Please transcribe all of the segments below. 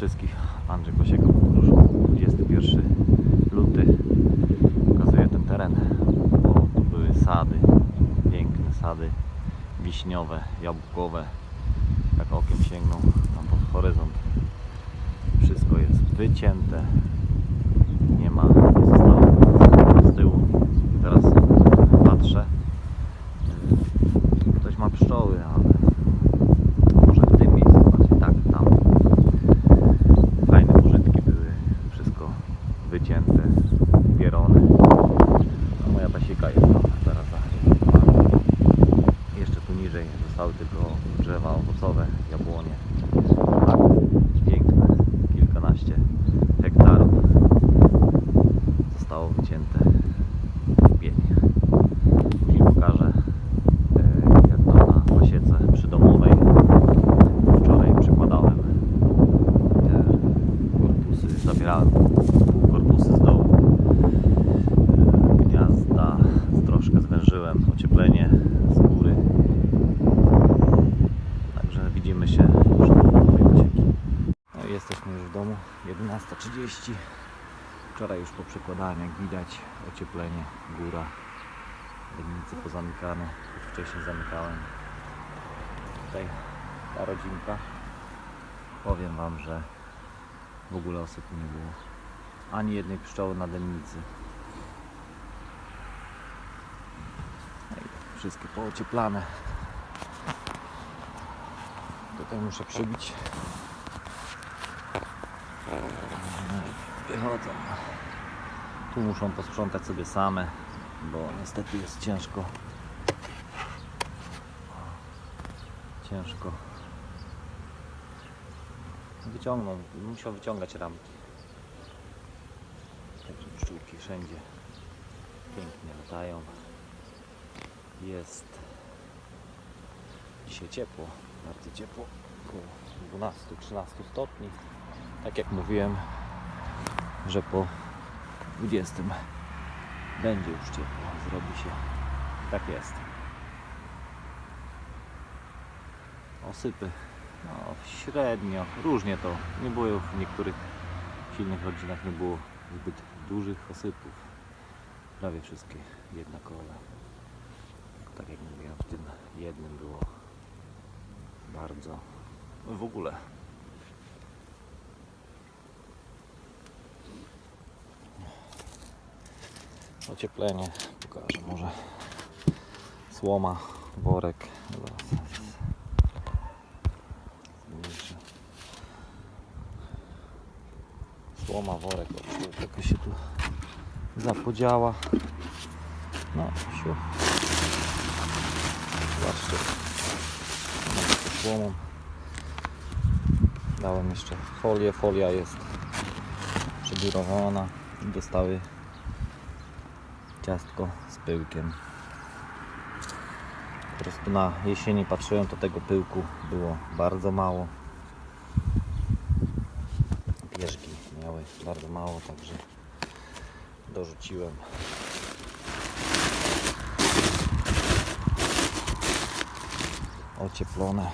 wszystkich. Andrzej Kosieko Podróż. 21 luty. Pokazuje ten teren. Bo tu były sady. Piękne sady wiśniowe, jabłkowe. Jak okiem sięgną tam pod horyzont. Wszystko jest wycięte. Nie ma, nie zostało z tyłu. Teraz patrzę. Ktoś ma pszczoły, ale może w tym miejscu bardziej tak, tam. Fajne pożytki były, wszystko wycięte, pierony. A moja pasika jest tam teraz zachowana. Jeszcze tu niżej zostały tylko drzewa owocowe, jabłonie. Tak, piękne, kilkanaście hektarów zostało wycięte w pień. Później pokażę e, jak to na pasiece przydomowej wczoraj przykładałem te korpusy, zabierałem pół korpusy z dołu E, gniazda troszkę zwężyłem, ocieplenie z góry także widzimy się już na nowej pasieki no i jesteśmy już w domu 11.30 wczoraj już poprzekładałem jak widać ocieplenie, góra Rybnicy pozamykane, już wcześniej zamykałem. Tutaj ta rodzinka. Powiem Wam, że w ogóle osypu nie było. Ani jednej pszczoły na dennicy. No i Wszystkie poocieplane. Tutaj muszę przybić. Wychodzą. Tu muszą posprzątać sobie same bo niestety jest ciężko. Ciężko. Wyciągną, musiał wyciągać ramki. Także pszczółki wszędzie pięknie latają. Jest dzisiaj ciepło, bardzo ciepło, około 12-13 stopni. Tak jak mówiłem, że po 20 będzie już ciepło, zrobi się. Tak jest. Osypy. No, średnio, różnie to. Nie było w niektórych silnych rodzinach nie było zbyt dużych osypów. Prawie wszystkie jednakowe. Tak jak mówiłem, w tym jednym było bardzo w ogóle ocieplenie. Pokażę może słoma worek. Słoma worek tylko się tu zapodziała. No siu. Zobaczcie. Słomą. Dałem jeszcze folię. Folia jest przebiurowana i dostały ciastko z pyłkiem. Po prostu na jesieni patrzyłem, to tego pyłku było bardzo mało. Pierzgi miały bardzo mało, także dorzuciłem. Ocieplone.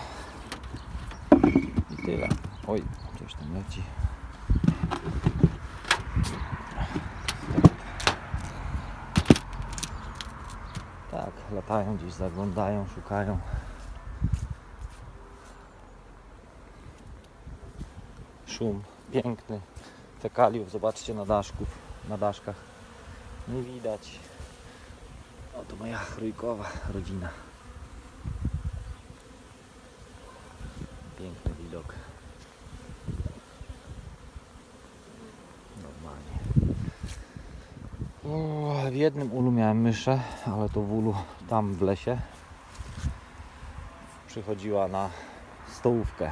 I tyle. Oj, coś tam leci. Tak, latają gdzieś, zaglądają, szukają. Szum piękny. Fekaliów, zobaczcie na daszków, na daszkach. Nie widać. O, to moja chrójkowa rodzina. Piękny widok. Normalnie. W jednym ulu miałem myszę, ale to w ulu tam w lesie. Przychodziła na stołówkę.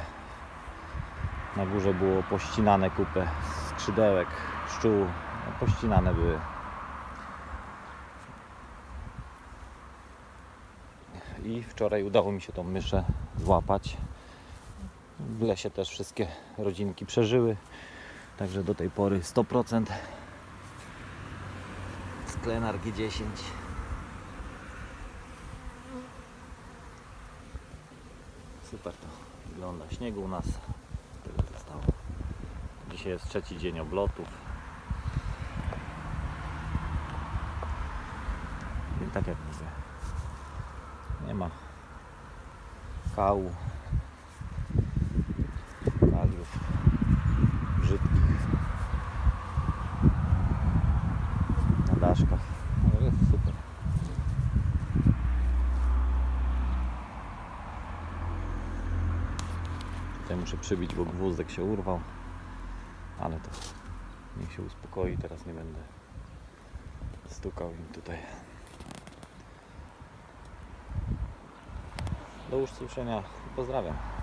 Na górze było pościnane kupę skrzydełek, pszczół. No, pościnane były. I wczoraj udało mi się tą myszę złapać. W lesie też wszystkie rodzinki przeżyły. Także do tej pory 100% Sklenar G10 Super to wygląda. Śniegu u nas tyle zostało. Dzisiaj jest trzeci dzień oblotów. I tak jak mówię, nie ma kału, kaliów brzydkich na daszkach. No jest super. Tutaj muszę przybić, bo gwózdek się urwał. Ale to niech się uspokoi, teraz nie będę stukał im tutaj. Do usłyszenia. Pozdrawiam.